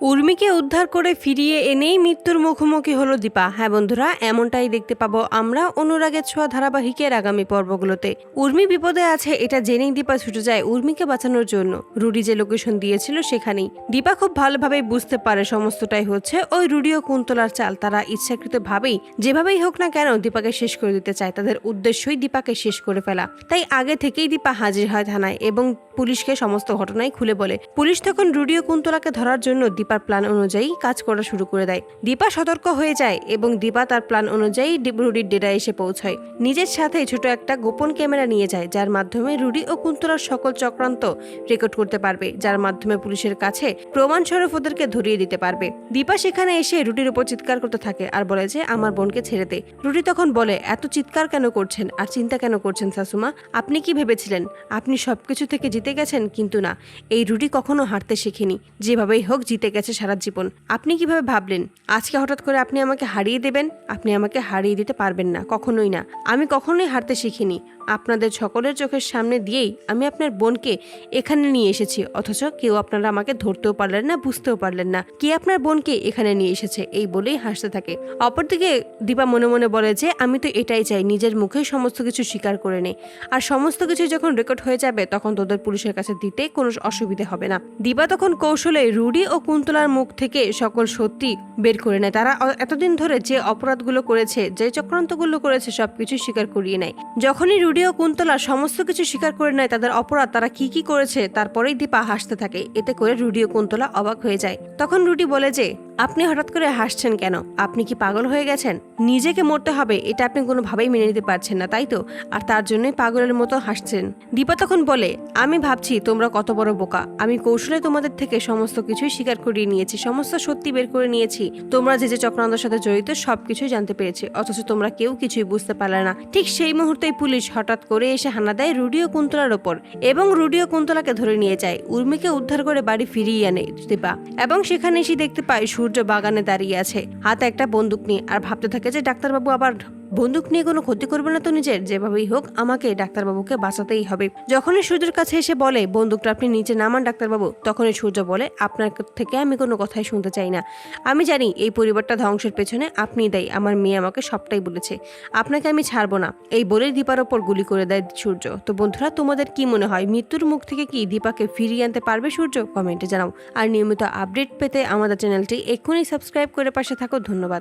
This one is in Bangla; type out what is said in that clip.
উর্মিকে উদ্ধার করে ফিরিয়ে এনেই মৃত্যুর মুখোমুখি হলো দীপা। হ্যাঁ বন্ধুরা, এমনটাই দেখতে পাবো আমরা অনুরাগের ছোঁয়া ধারাবাহিকের আগামী পর্বগুলোতে। উর্মি বিপদে আছে, এটা জেনেই দীপা ছুটে যায় উর্মিকে বাঁচানোর জন্য। রুডি যে লোকেশন দিয়েছিল সেখানেই। দীপা খুব ভালোভাবেই বুঝতে পারে সমস্তটাই হচ্ছে ওই রুডি ও কুন্তলার চাল। তারা ইচ্ছাকৃত ভাবেই যেভাবেই হোক না কেন, দীপাকে শেষ করে দিতে চায়। তাদের উদ্দেশ্যই দীপাকে শেষ করে ফেলা। তাই আগে থেকেই দীপা হাজির হয় থানায় এবং পুলিশকে সমস্ত ঘটনাই খুলে বলে। পুলিশ তখন রুডি ও কুন্তলাকে ধরার জন্য দীপার প্ল্যান অনুযায়ী কাজ করা শুরু করে দেয়। দীপা সতর্ক হয়ে যায় এবং দীপা তার প্ল্যান অনুযায়ী রুডির ডেরা এসে পৌঁছায়। নিজের সাথে ছোট একটা গোপন ক্যামেরা নিয়ে যায়, যার মাধ্যমে রুডি ও কুন্তলার সকল চক্রান্ত রেকর্ড করতে পারবে, যার মাধ্যমে পুলিশের কাছে প্রমাণ স্বরূপ ওদেরকে ধরিয়ে দিতে পারবে। দীপা সেখানে এসে রুডির উপর চিৎকার করতে থাকে আর বলে যে, আমার বোনকে ছেড়ে দে। রুডি তখন বলে, এত চিৎকার কেন করছেন আর চিন্তা কেন করছেন শাশুমা আপনি কি ভেবেছিলেন? আপনি সবকিছু থেকে জিতে গেছেন, কিন্তু না। এই রুডি কখনো হারতে শেখেনি। যেভাবেই হোক, জিতে গেছে সারা জীবন। আপনি কীভাবে ভাবলেন, আজকে হঠাৎ করে আপনি আমাকে হারিয়ে দেবেন? আপনি আমাকে হারিয়ে দিতে পারবেন না, কখনোই না। আমি কখনোই হারতে শিখিনি। আপনাদের সকলের চোখের সামনে দিয়েই আমি আপনার বোনকে এখানে নিয়ে এসেছি। অথচ কেউ আপনারা আমাকে ধরতেও পারলেন না, বুঝতেও পারলেন না কে আপনার বোনকে এখানে নিয়ে এসেছে, এই বলেই হাসতে থাকে। অপরদিকে দীপা মনে মনে বলে যে, আমি তো এটাই চাই, নিজের মুখেই সমস্ত কিছু স্বীকার করে নে। আর সমস্ত কিছু যখন রেকর্ড হয়ে যাবে, তখন তোদের পুলিশের কাছে দিতে কোনো অসুবিধে হবে না। দীপা তখন কৌশলে রুডি ও কুন্তলার মুখ থেকে সকল সত্যি বের করে নেয়। তারা এতদিন ধরে যে অপরাধগুলো করেছে, যে চক্রান্তগুলো করেছে সব সবকিছু স্বীকার করিয়ে নেয়। যখনই রুডি ও কুন্তলা সমস্ত কিছু স্বীকার করে নেয়, তাদের অপরাধ তারা কি কি করেছে, তারপরেই দীপা হাসতে থাকে। এতে করে রুডি ও কুন্তলা অবাক হয়ে যায়। তখন রুডি বলে যে আপনি হঠাৎ করে হাসছেন কেন? আপনি কি পাগল হয়ে গেছেন? নিজেকে মরতে হবে, এটা আপনি কোনোভাবেই মেনে নিতে পারছেন না, তাই তো? আর তার জন্যই পাগলের মতো হাসছেন। দীপা তখন বলে, আমি ভাবছি তোমরা কত বড় বোকা। আমি কৌশলে তোমাদের থেকে সমস্ত কিছুই স্বীকার করিয়ে নিয়েছি, সমস্ত সত্যি বের করে নিয়েছি। তোমরা যে যে চক্রান্তের সাথে জড়িত, সবকিছুই জানতে পেরেছি, অথচ তোমরা কেউ কিছুই বুঝতে পারলে না। ঠিক সেই মুহূর্তেই পুলিশ হঠাৎ করে এসে হানা দেয় রুডিও কুন্তলার ওপর এবং রুডিও কুন্তলাকে ধরে নিয়ে যায়। উর্মিকে উদ্ধার করে বাড়ি ফিরিয়ে আনে দীপা এবং সেখানে এসে দেখতে পায় সূর্য বাগানে দাঁড়িয়ে আছে। হাতে একটা বন্দুক নিয়ে আর ভাবতে থাকে যে ডাক্তারবাবু আবার বন্দুক নিয়ে কোনো ক্ষতি করবে না তো নিজের, যেভাবেই হোক আমাকে ডাক্তারবাবুকে বাঁচাতেই হবে। যখনই সূর্যের কাছে এসে বলে, বন্দুকটা আপনি নিচে নামান ডাক্তারবাবু, তখনই সূর্য বলে, আপনার থেকে আমি কোনো কথাই শুনতে চাই না। আমি জানি এই পরিবারটা ধ্বংসের পেছনে, আপনিই দায়ী। আমার মেয়ে আমাকে সবটাই বলেছে। আপনাকে আমি ছাড়বো না। এই বলেই দীপার ওপর গুলি করে দেয় সূর্য। তো বন্ধুরা, তোমাদের কি মনে হয়, মৃত্যুর মুখ থেকে কি দীপাকে ফিরিয়ে আনতে পারবে সূর্য? কমেন্টে জানাও। আর নিয়মিত আপডেট পেতে আমাদের চ্যানেলটি এক্ষুনি সাবস্ক্রাইব করে পাশে থাকো। ধন্যবাদ।